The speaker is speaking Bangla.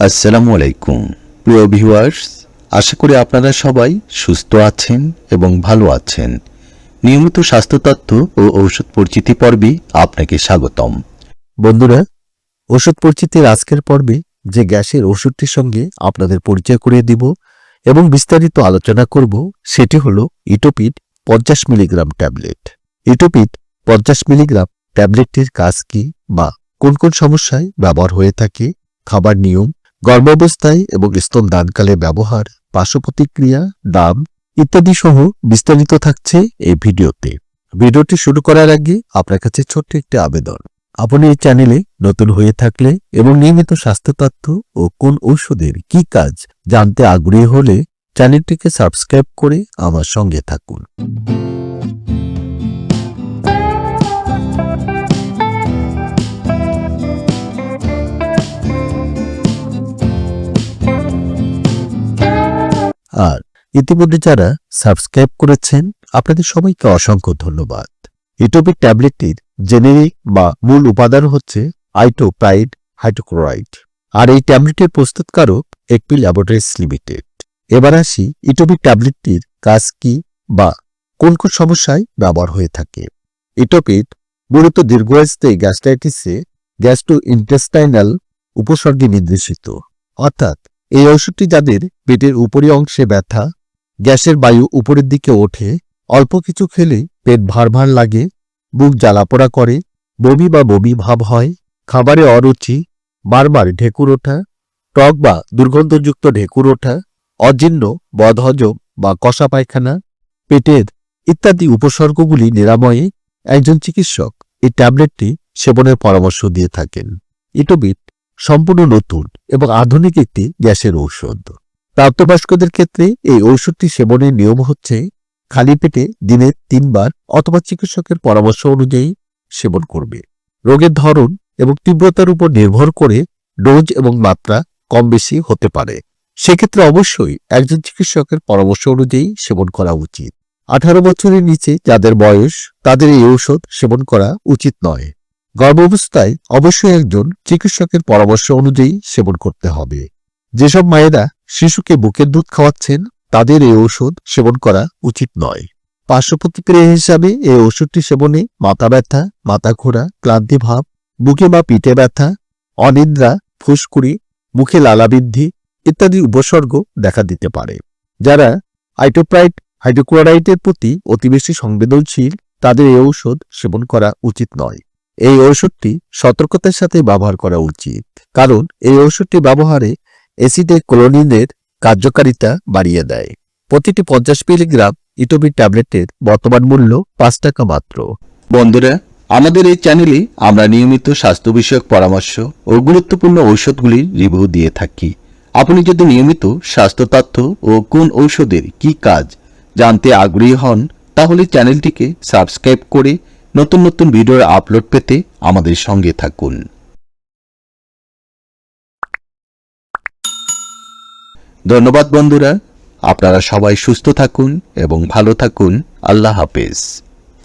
আসসালামু আলাইকুম। প্রিয় ভিউয়ার্স, আশা করি আপনারা সবাই সুস্থ আছেন এবং ভালো আছেন। নিয়মিত স্বাস্থ্য তথ্য ও ঔষধ পরিচিতি পর্বে আপনাকে স্বাগতম। বন্ধুরা ওষুধ পরিচিতির আজকের পর্বে যে গ্যাসের ওষুধটির সঙ্গে আপনাদের পরিচয় করিয়ে দিব এবং বিস্তারিত আলোচনা করব সেটি হলো ইটোপিড পঞ্চাশ মিলিগ্রাম ট্যাবলেট। ইটোপিড পঞ্চাশ মিলিগ্রাম ট্যাবলেটটির কাজ কি বা কোন কোন সমস্যায় ব্যবহার হয়ে থাকে, খাবার নিয়ম গর্ভাবস্থায় এবং স্তনদানকালে ব্যবহার পার্শ্ব প্রতিক্রিয়া দাম ইত্যাদি সহ বিস্তারিত থাকছে এই ভিডিওতে। ভিডিওটি শুরু করার আগে আপনার কাছে ছোট্ট একটি আবেদন। আপনি এই চ্যানেলে নতুন হয়ে থাকলে এবং নিয়মিত স্বাস্থ্য তথ্য ও কোন ঔষধের কি কাজ জানতে আগ্রহী হলে চ্যানেলটিকে সাবস্ক্রাইব করে আমার সঙ্গে থাকুন। আর ইতিমধ্যে যারা সাবস্ক্রাইব করেছেন, আপনাদের সবাইকে অসংখ্য ধন্যবাদ। ইটোপিক ট্যাবলেটটির জেনেরিক বা মূল উপাদান হচ্ছে আইটোপ্রাইড হাইড্রোক্লোরাইড। আর এই ট্যাবলেটের প্রস্তুতকারক একপি ল্যাবরেটরিজ লিমিটেড। এবার আসি ইটোপিক ট্যাবলেটটির কাজ কি বা কোন কোন সমস্যায় ব্যবহার হয়ে থাকে। ইটোপিড মূলত দীর্ঘস্থায়ী গ্যাস্ট্রাইটিসে গ্যাস্ট্রো ইন্টেস্টাইনাল উপসর্গে নির্দেশিত। অর্থাৎ এই ওষুধটি যাদের পেটের উপরি অংশে ব্যথা, গ্যাসের বায়ু উপরের দিকে ওঠে, অল্প কিছু খেলে পেট ভার ভার লাগে, বুক জ্বালাপোড়া করে, বমি বা বমি ভাব হয়, খাবারে অরুচি, বারবার ঢেকুর ওঠা, টক বা দুর্গন্ধযুক্ত ঢেকুর ওঠা, অজীর্ণ, বদহজম বা কষা পায়খানা, পেটের ইত্যাদি উপসর্গগুলি নিরাময়ে একজন চিকিৎসক এই ট্যাবলেটটি সেবনের পরামর্শ দিয়ে থাকেন। ইটোবিট সম্পূর্ণ নতুন এবং আধুনিক একটি গ্যাসের ঔষধ। প্রাপ্তবয়স্কদের ক্ষেত্রে এই ঔষধটি সেবনের নিয়ম হচ্ছে, খালি পেটে দিনে তিনবার অথবা চিকিৎসকের পরামর্শ অনুযায়ী সেবন করবে। রোগের ধরন এবং তীব্রতার উপর নির্ভর করে ডোজ এবং মাত্রা কম বেশি হতে পারে। সেক্ষেত্রে অবশ্যই একজন চিকিৎসকের পরামর্শ অনুযায়ী সেবন করা উচিত। আঠারো বছরের নিচে যাদের বয়স, তাদের এই ঔষধ সেবন করা উচিত নয়। গর্ভাবস্থায় অবশ্যই একজন চিকিৎসকের পরামর্শ অনুযায়ী সেবন করতে হবে। যেসব মায়েরা শিশুকে বুকের দুধ খাওয়াচ্ছেন, তাদের এই ঔষধ সেবন করা উচিত নয়। পার্শ্ব প্রতিক্রিয়া হিসাবে এই ওষুধটি সেবনে মাথা ব্যথা, মাথা ঘোরা, ক্লান্তি ভাব, বুকে বা পিঠে ব্যথা, অনিদ্রা, ফুসকুড়ি, মুখে লালাবৃদ্ধি ইত্যাদি উপসর্গ দেখা দিতে পারে। যারা আইটোপ্রাইট হাইড্রোক্লোরাইটের প্রতি অতি বেশি সংবেদনশীল, তাদের এই ঔষধ সেবন করা উচিত নয়। এই ঔষধটি সতর্কতার সাথে ব্যবহার করা উচিত। কারণ এই ঔষধটি ব্যবহারে অ্যাসিডে ক্লোনিনের কার্যকারিতা বাড়িয়ে দেয়। প্রতিটি পঞ্চাশ মিলিগ্রাম ইটোবি ট্যাবলেটের বর্তমান মূল্য পাঁচ টাকা মাত্র। বন্ধুরা, আমাদের এই চ্যানেলে আমরা নিয়মিত স্বাস্থ্য বিষয়ক পরামর্শ ও গুরুত্বপূর্ণ ঔষধগুলির রিভিউ দিয়ে থাকি। আপনি যদি নিয়মিত স্বাস্থ্য তথ্য ও কোন ঔষধের কি কাজ জানতে আগ্রহী হন, তাহলে চ্যানেলটিকে সাবস্ক্রাইব করে নতুন নতুন ভিডিওর আপলোড পেতে আমাদের সঙ্গে থাকুন। ধন্যবাদ বন্ধুরা। আপনারা সবাই সুস্থ থাকুন এবং ভালো থাকুন। আল্লাহ হাফেজ।